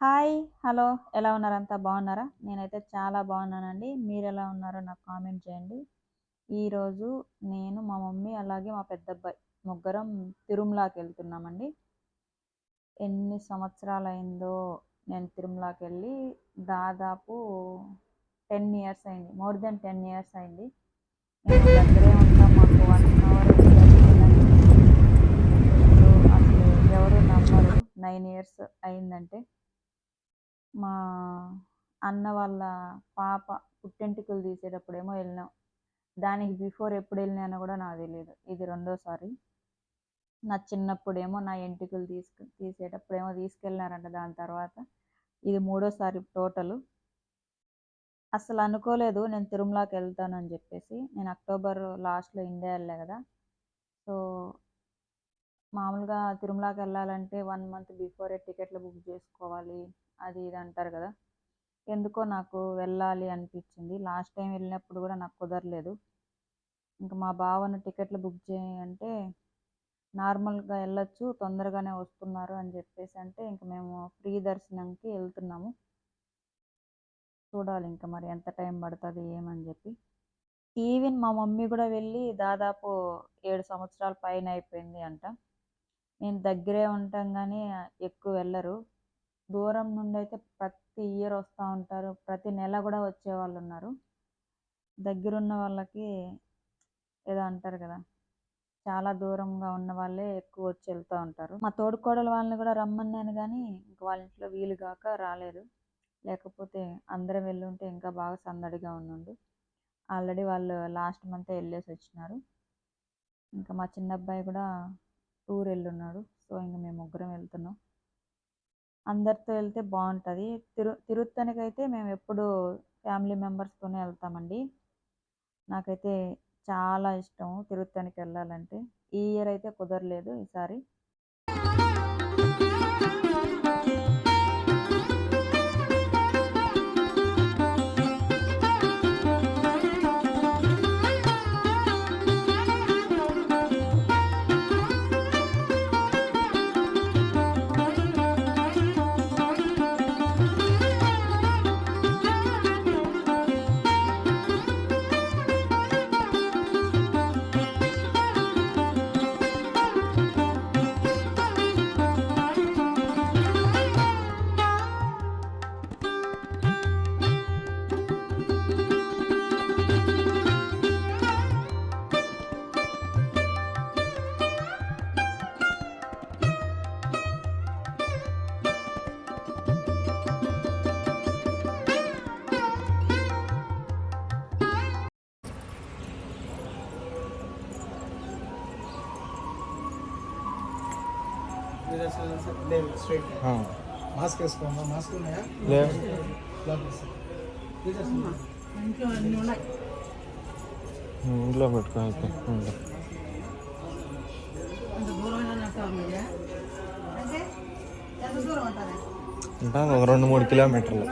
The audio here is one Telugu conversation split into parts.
Hi hello. ఎలా ఉన్నారంతా? బాగున్నారా? నేనైతే చాలా బాగున్నానండి. మీరు ఎలా ఉన్నారో నాకు కామెంట్ చేయండి. ఈరోజు నేను మా మమ్మీ అలాగే మా పెద్దబ్బాయి ముగ్గురం తిరుమలకి వెళ్తున్నామండి. ఎన్ని సంవత్సరాలు అయిందో నేను తిరుమలకి వెళ్ళి దాదాపు టెన్ ఇయర్స్ అయింది. మోర్ దెన్ టెన్ ఇయర్స్ అయింది. మేము దగ్గరే ఉంటాం. మాకు వన్ అవర్ అసలు ఎవరు నమ్మరు. నైన్ ఇయర్స్ అయిందంటే. మా అన్న వాళ్ళ పాప పుట్టెంటుకలు తీసేటప్పుడేమో వెళ్ళినాం. దానికి బిఫోర్ ఎప్పుడు వెళ్ళినానో కూడా నాకు తెలియదు ఇది రెండోసారి. నా చిన్నప్పుడేమో నా ఎంటుకలు తీసుకు తీసేటప్పుడేమో తీసుకెళ్ళినారంట దాని తర్వాత. ఇది మూడోసారి టోటల్. అసలు అనుకోలేదు నేను తిరుమలకి వెళ్తానని చెప్పేసి. నేను అక్టోబర్ లాస్ట్లో ఇండియా వెళ్ళా కదా. సో మామూలుగా తిరుమలకి వెళ్ళాలంటే వన్ మంత్ బిఫోరే టికెట్లు బుక్ చేసుకోవాలి. అది ఇది అంటారు కదా. ఎందుకో నాకు వెళ్ళాలి అనిపించింది. లాస్ట్ టైం వెళ్ళినప్పుడు కూడా నాకు కుదరలేదు. ఇంకా మా బావను టికెట్లు బుక్ చేయంటే నార్మల్గా వెళ్ళొచ్చు తొందరగానే వస్తున్నారు అని చెప్పేసి అంటే ఇంక మేము ఫ్రీ దర్శనంకి వెళ్తున్నాము. చూడాలి ఇంకా మరి ఎంత టైం పడుతుంది ఏమని చెప్పి. ఈవెన్ మా మమ్మీ కూడా వెళ్ళి దాదాపు ఏడు సంవత్సరాల పైన అయిపోయింది అంట. నేను దగ్గరే ఉంటాం కానీ ఎక్కువ వెళ్ళరు. దూరం నుండి అయితే ప్రతి ఇయర్ వస్తూ ఉంటారు. ప్రతి నెల కూడా వచ్చే వాళ్ళు ఉన్నారు దగ్గరున్న వాళ్ళకి ఏదో అంటారు కదా చాలా దూరంగా ఉన్న వాళ్ళే ఎక్కువ వచ్చి వెళ్తూ ఉంటారు. మా తోడుకోడలు వాళ్ళని కూడా రమ్మన్నాను కానీ ఇంక వాళ్ళ ఇంట్లో వీలు కాక రాలేదు. లేకపోతే అందరం వెళ్ళుంటే ఇంకా బాగా సందడిగా ఉండు ఆల్రెడీ వాళ్ళు లాస్ట్ మంత్ వెళ్ళేసి వచ్చినారు. ఇంకా మా చిన్న అబ్బాయి కూడా టూర్ వెళ్ళున్నాడు. సో ఇంకా మేము ముగ్గురం వెళ్తున్నాం. అందరితో వెళ్తే బాగుంటుంది. తిరు తిరుత్తనికి అయితే మేము ఎప్పుడు ఫ్యామిలీ మెంబర్స్తోనే వెళ్తామండి. నాకైతే చాలా ఇష్టం తిరుత్తనికి వెళ్ళాలంటే ఈ ఇయర్ అయితే కుదరలేదు ఈసారి. మాస్క్ వేసుకోమ్మా మాస్క్ ఉన్నాయా? ఇంట్లో పెట్టుకో అయితే ఉంటా. ఉంటుంది ఒక రెండు మూడు కిలోమీటర్లు.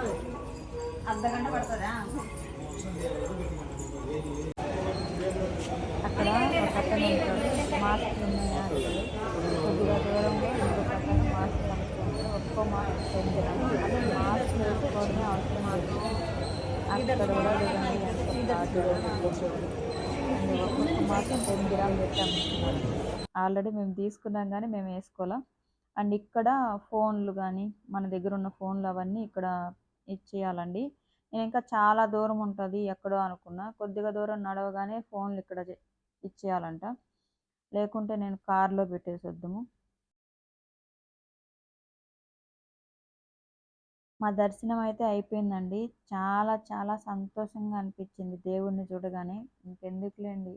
అక్కడ ఒక ఉంటాడు మాస్క్ ఉన్నాయా. కొద్దిగా దూరంలో కనుక్కుంటాడు వేసుకోవడమే అవసరం అక్కడ కూడా ఆల్రెడీ మేము తీసుకున్నాం కానీ మేము వేసుకోవాలా అండ్ ఇక్కడ ఫోన్లు కానీ మన దగ్గర ఉన్న ఫోన్లు అవన్నీ ఇక్కడ ఇచ్చేయాలండి నేను ఇంకా చాలా దూరం ఉంటుంది ఎక్కడో అనుకున్నా కొద్దిగా దూరం నడవగానే ఫోన్లు ఇక్కడ ఇచ్చేయాలంట లేకుంటే నేను కార్లో పెట్టేసి మా దర్శనం అయితే అయిపోయిందండి. చాలా చాలా సంతోషంగా అనిపించింది దేవుణ్ణి చూడగానే. ఇంకెందుకులేండి?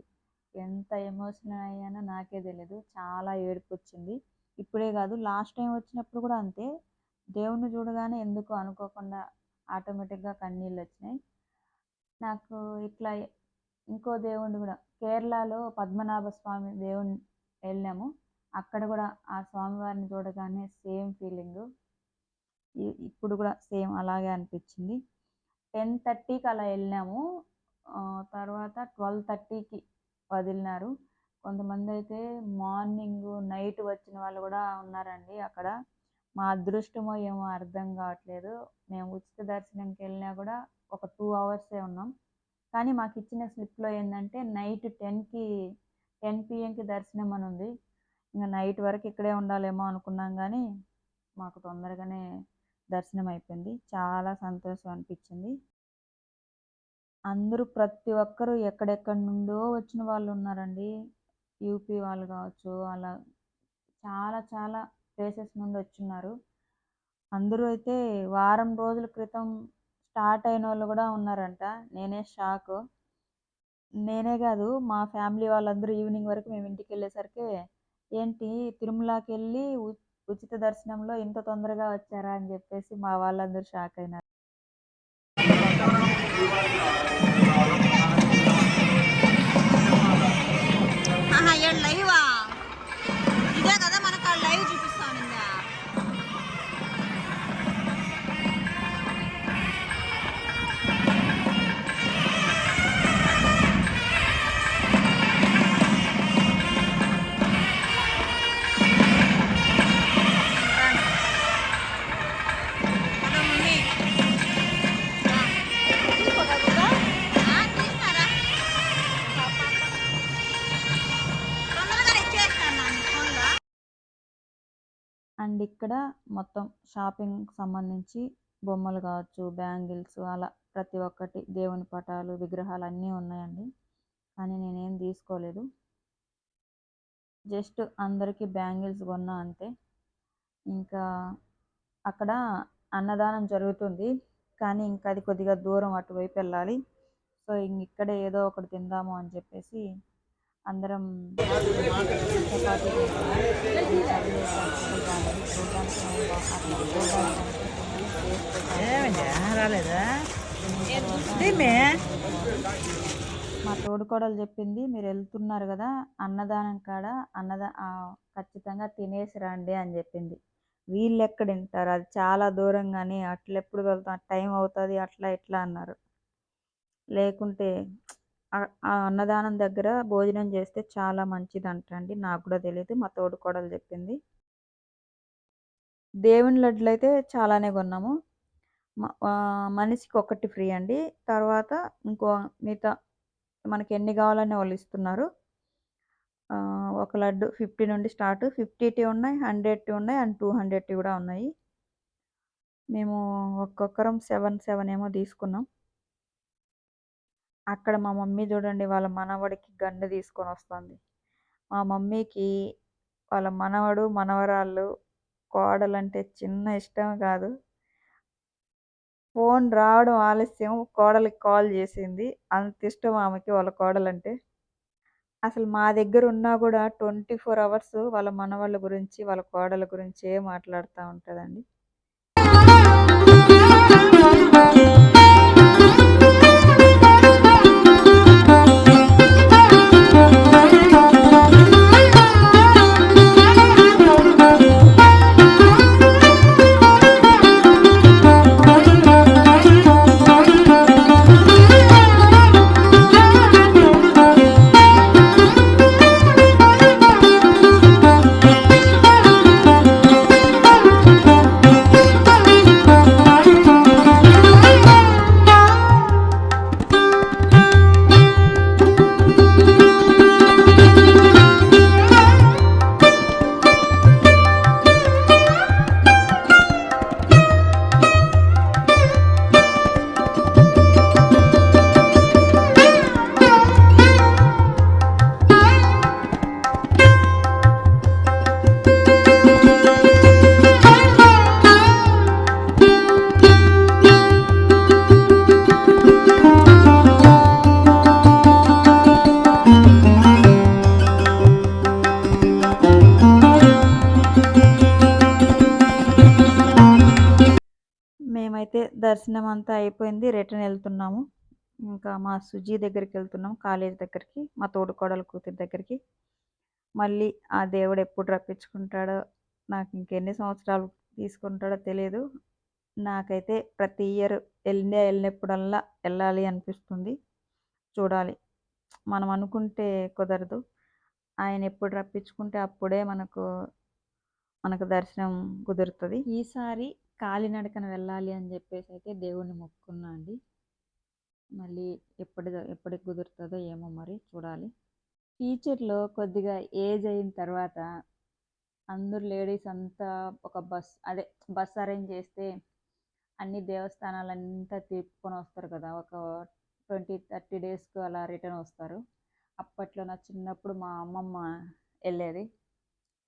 ఎంత ఎమోషనల్ అయ్యానో నాకే తెలియదు చాలా ఏడుపు వచ్చింది ఇప్పుడే కాదు లాస్ట్ టైం వచ్చినప్పుడు కూడా అంతే. దేవుణ్ణి చూడగానే ఎందుకు అనుకోకుండా ఆటోమేటిక్గా కన్నీళ్ళు వచ్చినాయి. నాకు ఇట్లా ఇంకో దేవుణ్ణి కూడా కేరళలో పద్మనాభ స్వామి దేవుని వెళ్ళాము అక్కడ కూడా ఆ స్వామివారిని చూడగానే సేమ్ ఫీలింగ్. ఇప్పుడు కూడా సేమ్ అలాగే అనిపించింది. టెన్ థర్టీకి అలా వెళ్ళాము తర్వాత ట్వెల్వ్ థర్టీకి వదిలినారు. కొంతమంది అయితే మార్నింగ్ నైట్ వచ్చిన వాళ్ళు కూడా ఉన్నారండి అక్కడ. మా అదృష్టమో ఏమో అర్థం కావట్లేదు. మేము ఉచిత దర్శనంకి వెళ్ళినా కూడా ఒక టూ అవర్సే ఉన్నాం. కానీ మాకు ఇచ్చిన స్లిప్లో ఏంటంటే నైట్ టెన్కి టెన్ పిఎంకి దర్శనం అని ఉంది. ఇంకా నైట్ వరకు ఇక్కడే ఉండాలేమో అనుకున్నాం కానీ మాకు తొందరగానే దర్శనం అయిపోయింది చాలా సంతోషం అనిపించింది అందరూ ప్రతి ఒక్కరూ ఎక్కడెక్కడి నుండో వచ్చిన వాళ్ళు ఉన్నారండి యూపీ వాళ్ళు కావచ్చు అలా చాలా చాలా ప్లేసెస్ నుండి వచ్చిన్నారు. అందరూ అయితే వారం రోజుల క్రితం స్టార్ట్ అయిన వాళ్ళు కూడా ఉన్నారంట. నేనే షాక్. నేనే కాదు మా ఫ్యామిలీ వాళ్ళందరూ ఈవినింగ్ వరకు మేము ఇంటికి వెళ్ళేసరికి ఏంటి తిరుమలకి వెళ్ళి ఉచిత దర్శనంలో ఇంత తొందరగా వచ్చారా అని చెప్పేసి మా వాళ్ళందరూ షాక్ అయినారు. ఇక్కడ మొత్తం షాపింగ్ సంబంధించి బొమ్మలు కావచ్చు బ్యాంగిల్స్ అలా ప్రతి ఒక్కటి దేవుని పటాలు విగ్రహాలు అన్నీ ఉన్నాయండి. కానీ నేనేం తీసుకోలేదు. జస్ట్ అందరికీ బ్యాంగిల్స్ కొన్నా అంతే. ఇంకా అక్కడ అన్నదానం జరుగుతుంది. కానీ ఇంకా అది కొద్దిగా దూరం అటువైపు వెళ్ళాలి. సో ఇంక ఇక్కడే ఏదో ఒకటి తిందాము అని చెప్పేసి అందరం చపాతీ రాలేదా? మా తోడుకోడలు చెప్పింది మీరు వెళ్తున్నారు కదా అన్నదానం కాడ అన్నదా ఖచ్చితంగా తినేసి రండి అని చెప్పింది. వీళ్ళు ఎక్కడ వింటారు? అది చాలా దూరం కానీ అట్లా ఎప్పుడు వెళ్తాం టైం అవుతుంది అట్లా ఇట్లా అన్నారు. లేకుంటే అన్నదానం దగ్గర భోజనం చేస్తే చాలా మంచిదంటండి. నాకు కూడా తెలియదు మా తోడుకోడలు చెప్పింది. దేవుని లడ్లు అయితే చాలానే కొన్నాము. మనిషికి ఒకటి ఫ్రీ అండి. తర్వాత ఇంకో మిగతా మనకి ఎన్ని కావాలని వాళ్ళు ఇస్తున్నారు. ఒక లడ్డు ఫిఫ్టీ నుండి స్టార్ట్. ఫిఫ్టీటీ ఉన్నాయి హండ్రెడ్టీ ఉన్నాయి అండ్ టూ హండ్రెడ్టీ కూడా ఉన్నాయి. మేము ఒక్కొక్కరం సెవెన్ సెవెన్ ఏమో తీసుకున్నాం. అక్కడ మా మమ్మీ చూడండి వాళ్ళ మనవడికి గండు తీసుకొని వస్తుంది. మా మమ్మీకి వాళ్ళ మనవడు మనవరాళ్ళు కోడలంటే చిన్న ఇష్టం కాదు. ఫోన్ రావడం ఆలస్యం కోడలికి కాల్ చేసింది. అంత ఇష్టం ఆమెకి వాళ్ళ కోడలంటే. అసలు మా దగ్గర ఉన్నా కూడా ట్వంటీ ఫోర్ అవర్స్ వాళ్ళ మనవాళ్ళ గురించి వాళ్ళ కోడల గురించే మాట్లాడుతూ ఉంటుందండి. దర్శనం అంతా అయిపోయింది. రిటర్న్ వెళ్తున్నాము. ఇంకా మా సుజీ దగ్గరికి వెళ్తున్నాం కాలేజ్ దగ్గరికి మా తోడుకోడల కూతురి దగ్గరికి. మళ్ళీ ఆ దేవుడు ఎప్పుడు రప్పించుకుంటాడో నాకు ఇంకెన్ని సంవత్సరాలు తీసుకుంటాడో తెలియదు నాకైతే ప్రతి ఇయర్ ఇండియా వెళ్ళినప్పుడల్లా వెళ్ళాలి అనిపిస్తుంది. చూడాలి. మనం అనుకుంటే కుదరదు. ఆయన ఎప్పుడు రప్పించుకుంటే అప్పుడే మనకు మనకు దర్శనం కుదురుతుంది. ఈసారి కాలినడకన వెళ్ళాలి అని చెప్పేసి అయితే దేవుణ్ణి మొక్కుకున్నా అండి. మళ్ళీ ఎప్పటి ఎప్పటికి కుదురుతుందో ఏమో మరి చూడాలి. ఫ్యూచర్లో కొద్దిగా ఏజ్ అయిన తర్వాత అందరు లేడీస్ అంతా ఒక బస్ అదే బస్ అరేంజ్ చేస్తే అన్ని దేవస్థానాలంతా తిప్పుకొని వస్తారు కదా. ఒక ట్వంటీ థర్టీ డేస్కి అలా రిటర్న్ వస్తారు. అప్పట్లో నా చిన్నప్పుడు మా అమ్మమ్మ వెళ్ళేది.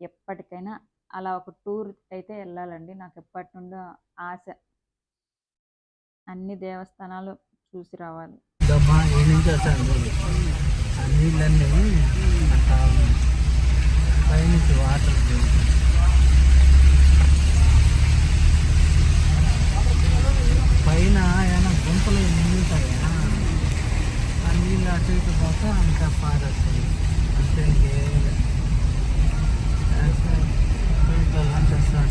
ఎప్పటికైనా అలా ఒక టూర్ అయితే వెళ్ళాలండి నాకు ఎప్పటి నుండో ఆశ. అన్ని దేవస్థానాలు చూసి రావాలి. నీళ్ళన్నీ అట్లా పైనుంచి వాటర్ పైన ఏమైనా గుంతలు నిండుతాయా ఆ నీళ్ళు అటు ఇటు పోతే అంత పారేస్తుంది అంతే ఇంకేం లేదు. చేస్తే వీటిలో చేస్తా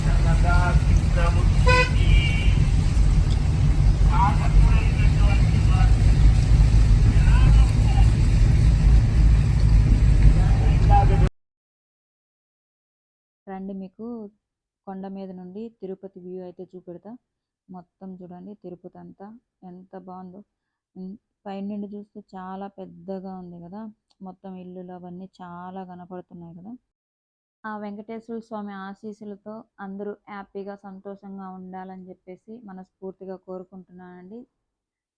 రండి మీకు కొండ మీద నుండి తిరుపతి వ్యూ అయితే చూపెడతా. మొత్తం చూడండి తిరుపతి అంతా ఎంత బాగుందో. పైనుండి చూస్తే చాలా పెద్దగా ఉంది కదా. మొత్తం ఇల్లులు అవన్నీ చాలా కనపడుతున్నాయి కదా. ఆ వెంకటేశ్వర స్వామి ఆశీస్సులతో అందరూ హ్యాపీగా సంతోషంగా ఉండాలని చెప్పేసి మనస్ఫూర్తిగా కోరుకుంటున్నానండి.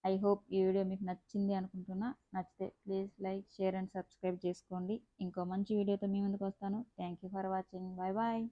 ఐ హోప్ ఈ వీడియో మీకు నచ్చింది అనుకుంటున్నా. నచ్చితే please like share and subscribe చేసుకోండి. ఇంకో మంచి వీడియోతో మీ ముందుకు వస్తాను. Thank you for watching. Bye bye.